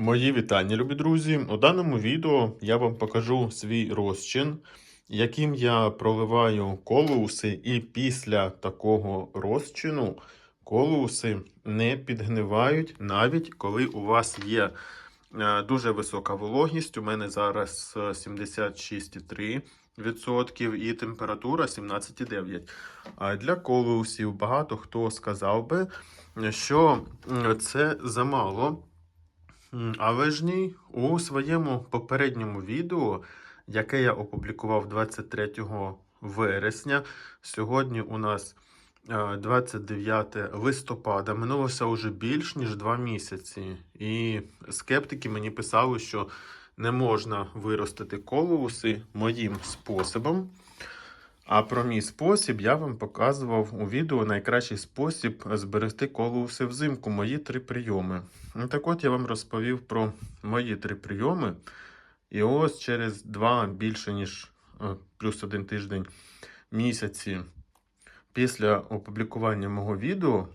Мої вітання, любі друзі. У даному відео я вам покажу свій розчин, яким я проливаю колуси, і після такого розчину колуси не підгнивають, навіть коли у вас є е, дуже висока вологість. У мене зараз е, 76,3% і температура 17,9%. А для колусів багато хто сказав би, що це замало. Але ж ні, у своєму попередньому відео, яке я опублікував 23 вересня, сьогодні у нас е, 29 листопада, минулося вже більш ніж два місяці. І скептики мені писали, що не можна виростити колоуси моїм способом. А про мій спосіб я вам показував у відео найкращий спосіб зберегти колоуси взимку, мої три прийоми. Ну, так от я вам розповів про мої три прийоми. І ось через два більше ніж е, плюс один тиждень місяці після опублікування мого відео.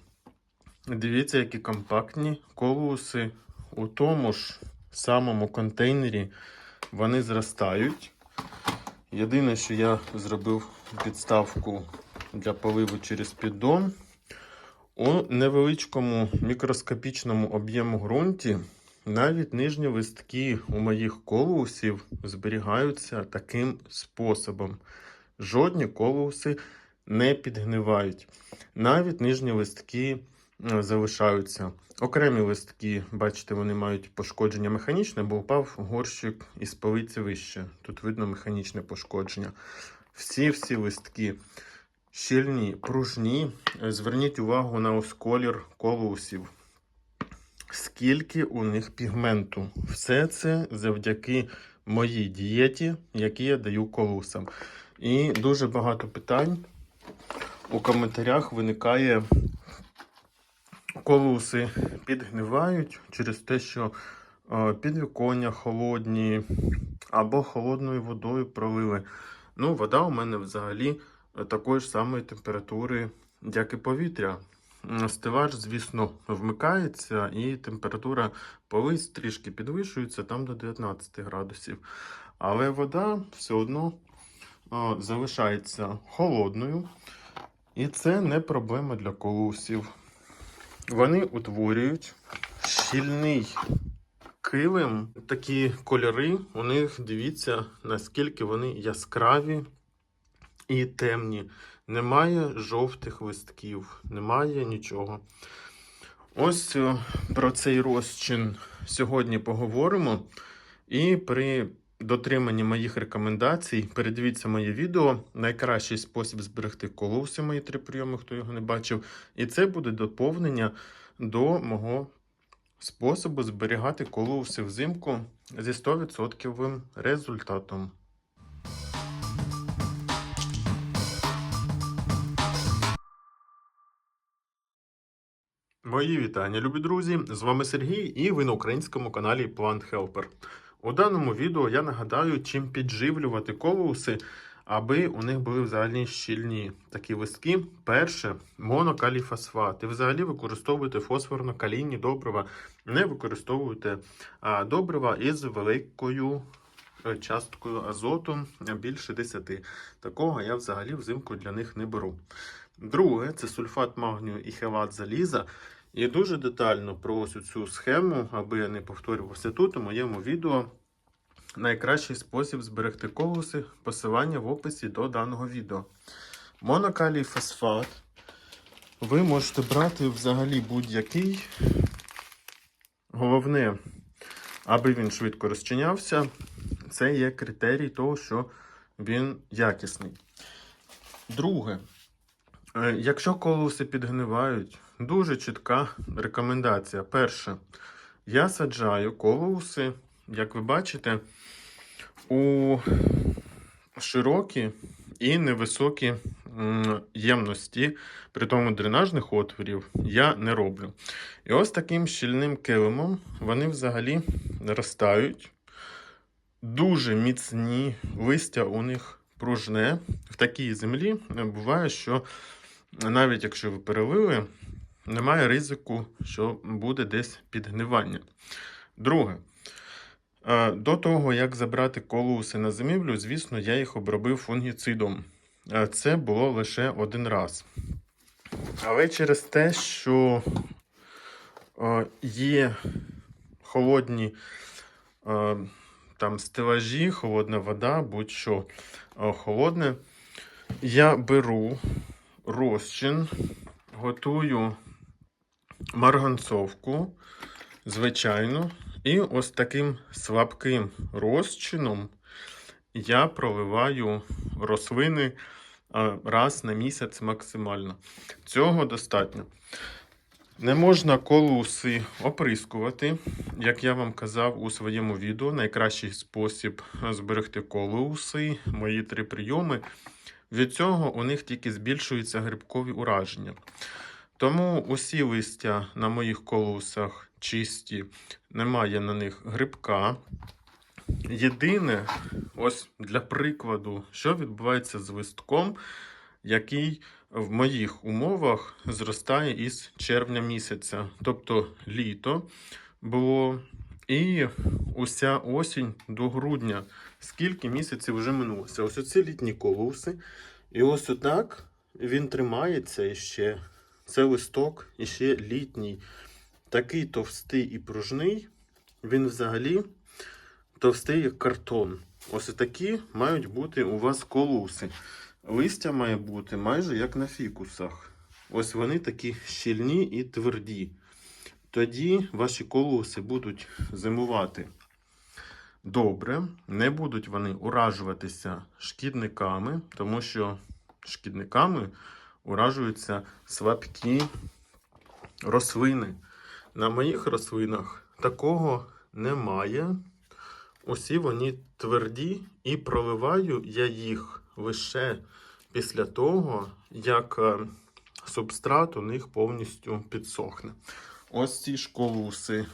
Дивіться, які компактні колоуси у тому ж самому контейнері вони зростають. Єдине, що я зробив підставку для поливу через піддон. У невеличкому мікроскопічному об'єму ґрунті навіть нижні листки у моїх колоусів зберігаються таким способом. Жодні колоуси не підгнивають. Навіть нижні листки залишаються. Окремі листки, бачите, вони мають пошкодження механічне, бо впав горщик із полиці вище. Тут видно механічне пошкодження. Всі-всі листки щільні, пружні. Е, Зверніть увагу на ось колір колусів. Скільки у них пігменту. Все це завдяки моїй дієті, які я даю колусам. І дуже багато питань у коментарях виникає. Колуси підгнивають через те, що е, підвіконня холодні або холодною водою пролили. Ну, вода у мене взагалі е, такої ж самої температури, як і повітря. М, Стелаж, звісно, вмикається, і температура полиць трішки підвищується там до 19 градусів. Але вода все одно е, залишається холодною. І це не проблема для колусів. Вони утворюють щільний килим. Такі кольори у них дивіться, наскільки вони яскраві і темні. Немає жовтих листків, немає нічого. Ось е, про цей розчин сьогодні поговоримо. І при дотриманні моїх рекомендацій передивіться моє відео. Найкращий спосіб зберегти колоси, мої три прийоми, хто його не бачив. І це буде доповнення до мого способу зберігати колоуси взимку зі 100% результатом. Мої вітання, любі друзі! З вами Сергій і ви на українському каналі Plant Helper. У даному відео я нагадаю, чим підживлювати колоуси, аби у них були взагалі щільні такі листки. Перше монокаліфосфат. І взагалі використовуйте фосфорно-калійні добрива, не використовуйте добрива із великою е, часткою азоту більше 10. Такого я взагалі взимку для них не беру. Друге це сульфат магнію і хелат заліза. І дуже детально про ось цю схему, аби я не повторювався тут, у моєму відео. Найкращий спосіб зберегти колоси, посилання в описі до даного відео. Монокалій фосфат. Ви можете брати взагалі будь-який. Головне, аби він швидко розчинявся, це є критерій того, що він якісний. Друге, Е, Якщо колоси підгнивають, дуже чітка рекомендація. Перше, я саджаю колоуси, як ви бачите, у широкі і невисокі ємності, при тому дренажних отворів я не роблю. І ось таким щільним килимом вони взагалі ростають. Дуже міцні листя у них пружне. В такій землі буває, що навіть якщо ви перелили, немає ризику, що буде десь підгнивання. Друге. Е, До того, як забрати колуси на зимівлю, звісно, я їх обробив фунгіцидом. Е, Це було лише один раз. Але через те, що е, є холодні там стелажі, холодна вода, будь-що холодне, я беру розчин, готую марганцовку, звичайно, і ось таким слабким розчином я проливаю рослини раз на місяць максимально. Цього достатньо. Не можна колуси оприскувати. Як я вам казав у своєму відео, найкращий спосіб зберегти колуси, мої три прийоми. Від цього у них тільки збільшуються грибкові ураження. Тому усі листя на моїх колосах чисті, немає на них грибка. Єдине, ось для прикладу, що відбувається з листком, який в моїх умовах зростає із червня місяця, тобто літо було і уся осінь до грудня. Скільки місяців вже минулося? Ось оці літні колоси. І ось отак він тримається іще. Це листок іще літній. Такий товстий і пружний, він взагалі товстий як картон. Ось такі мають бути у вас колуси. Листя має бути майже як на фікусах. Ось вони такі щільні і тверді. Тоді ваші колуси будуть зимувати добре, не будуть вони уражуватися шкідниками, тому що шкідниками уражуються слабкі рослини. На моїх рослинах такого немає. Усі вони тверді, і проливаю я їх лише після того, як е, субстрат у них повністю підсохне. Ось ці ж колуси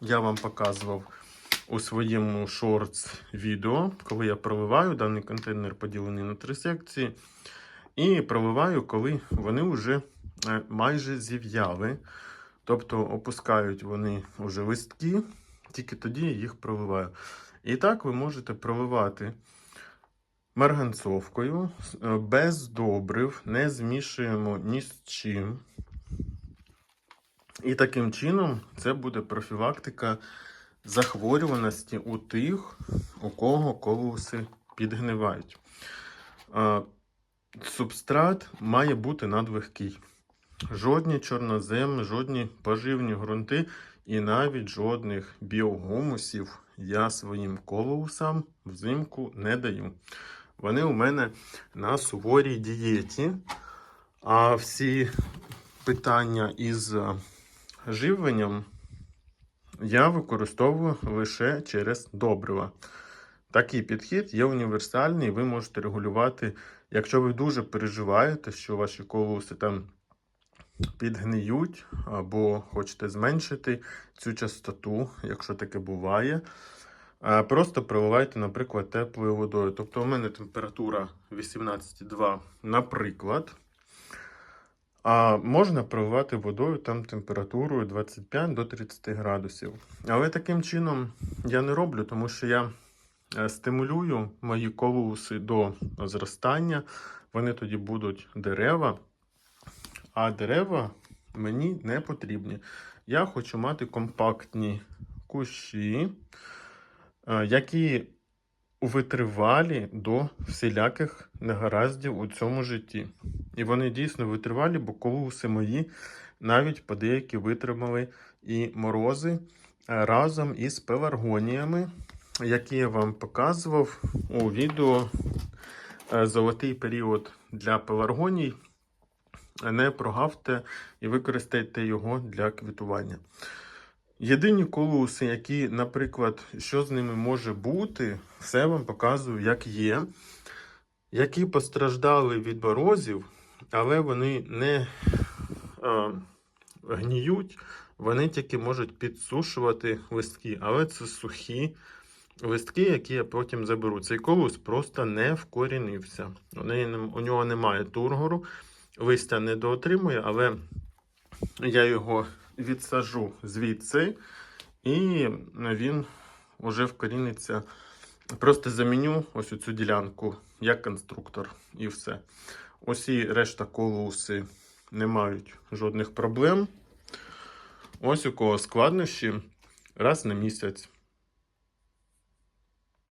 я вам показував у своєму шортс відео, коли я проливаю. Даний контейнер поділений на три секції. І проливаю, коли вони вже е, майже зів'яли. Тобто опускають вони вже листки, тільки тоді їх проливаю. І так ви можете проливати марганцовкою, е, без добрив, не змішуємо ні з чим. І таким чином це буде профілактика захворюваності у тих, у кого колоси підгнивають. Субстрат має бути надвигкий. Жодні чорноземи, жодні поживні ґрунти і навіть жодних біогумусів я своїм колоусам взимку не даю. Вони у мене на суворій дієті. А всі питання із е, живленням я використовую лише через добрива. Такий підхід є універсальний, ви можете регулювати, якщо ви дуже переживаєте, що ваші колоси там підгниють, або хочете зменшити цю частоту, якщо таке буває. Просто проливайте, наприклад, теплою водою. Тобто у мене температура 18,2, наприклад. А можна проливати водою там температурою 25 до 30 градусів. Але таким чином я не роблю, тому що я е, стимулюю мої колуси до зростання. Вони тоді будуть дерева, а дерева мені не потрібні. Я хочу мати компактні кущі, е, які витривалі до всіляких негараздів у цьому житті. І вони дійсно витривалі, бо колуси мої навіть по деякі витримали і морози е, разом із пеларгоніями, які я вам показував у відео е, Золотий період для пеларгоній. Не прогавте і використайте його для квітування. Єдині колуси, які, наприклад, що з ними може бути, все вам показую, як є, які постраждали від морозів, але вони не а, гніють, вони тільки можуть підсушувати листки. Але це сухі листки, які я потім заберу. Цей колус просто не вкорінився. У, нього немає тургору, листя не доотримує, але я його відсажу звідси І він уже вкоріниться. Просто заміню ось цю ділянку як конструктор і все. Усі решта колуси не мають жодних проблем. Ось у кого складнощі раз на місяць